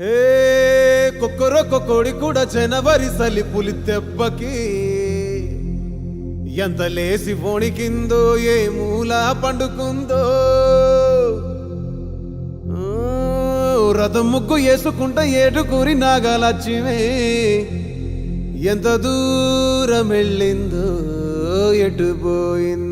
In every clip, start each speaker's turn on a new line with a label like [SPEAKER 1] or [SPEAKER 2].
[SPEAKER 1] హే కొక్కరొక్క కోడి కూడా జనవరి సలి పులి దెబ్బకి ఎంత లేసి వణికిందో ఏ మూల పండుకుందో. రథం ముగ్గు వేసుకుంట ఏటుకూరి నాగలక్ష్మి ఎంత దూరం వెళ్ళిందో ఎటు పోయిందో.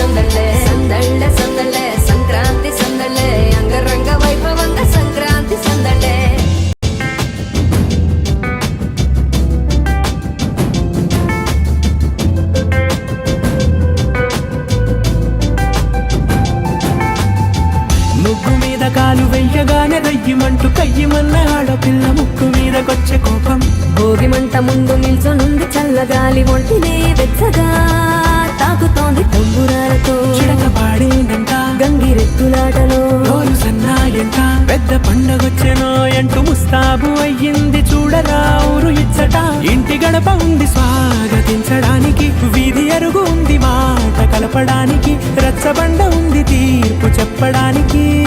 [SPEAKER 2] సందళ్ళే సందళ్ళే సందళ్ళే సంక్రాంతి సందళ్ళే అంగరంగ వైభవంగ సంక్రాంతి సందళ్ళే
[SPEAKER 3] ముగ్గు మీద కాలు వెయ్యగానే రయ్యమంటూ కయ్యమన్న ఆడపిల్ల ముక్కు మీదకొచ్చే కోపం.
[SPEAKER 2] భోగి మంట ముందు నిల్చొనుంది చల్లగాలి ఒంటినే వెచ్చగా. తాకుతోంది తంబురాలతో
[SPEAKER 3] చిడక పాడేనంట
[SPEAKER 2] గంగిరెత్తులాటలో.
[SPEAKER 3] రోజు సన్నాయంట. పెద్ద పండగొచ్చెనో అంటూ ముస్తాబు అయ్యింది చూడరా ఊరు ఇచ్చట. ఇంటి గడప ఉంది స్వాగతించడానికి వీధి అరుగు ఉంది మాట కలపడానికి రచ్చబండ ఉంది తీర్పు చెప్పడానికి.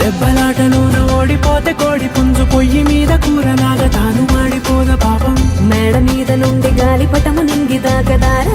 [SPEAKER 3] దెబ్బలాటలోన ఓడిపోతే కోడి పుంజు పొయ్యి మీద కూరలాగా తాను మాడిపోద పాపం. మేడ మీద నుండి గాలిపటము నింగి దాకదారా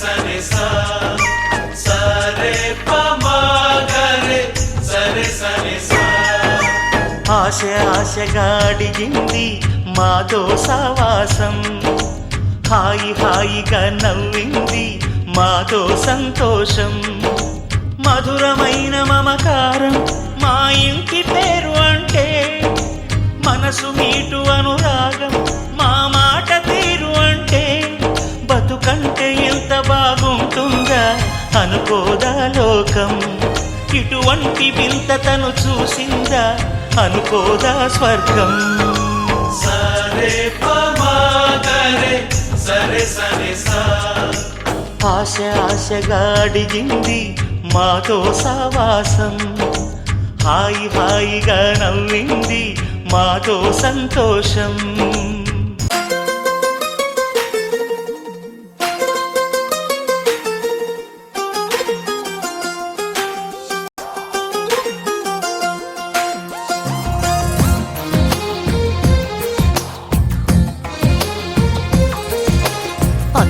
[SPEAKER 4] సరే సరే పమాగరే సరే సరే
[SPEAKER 5] ఆశ ఆశగా అడిగింది మాతో సావాసం హాయి హాయిగా నవ్వింది మాతో సంతోషం. మధురమైన మమకారం మా ఇంటి పేరు అంటే మనసు మీటు అనురాగం. బతుకంటే ఎంత బాగుంటుందా అనుకోదా లోకం? ఇటువంటి వింత తను చూసిందా అనుకోదా స్వర్గం?
[SPEAKER 4] సరే సరే సరే
[SPEAKER 5] ఆశ ఆశగా అడిగింది మాతో సావాసం హాయి హాయిగా నవ్వింది మాతో సంతోషం.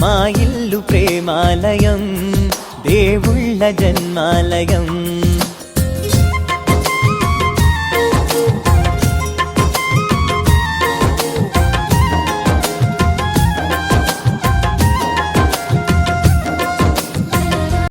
[SPEAKER 3] మా ఇల్లు ప్రేమాలయం దేవుళ్ళ జన్మాలయం.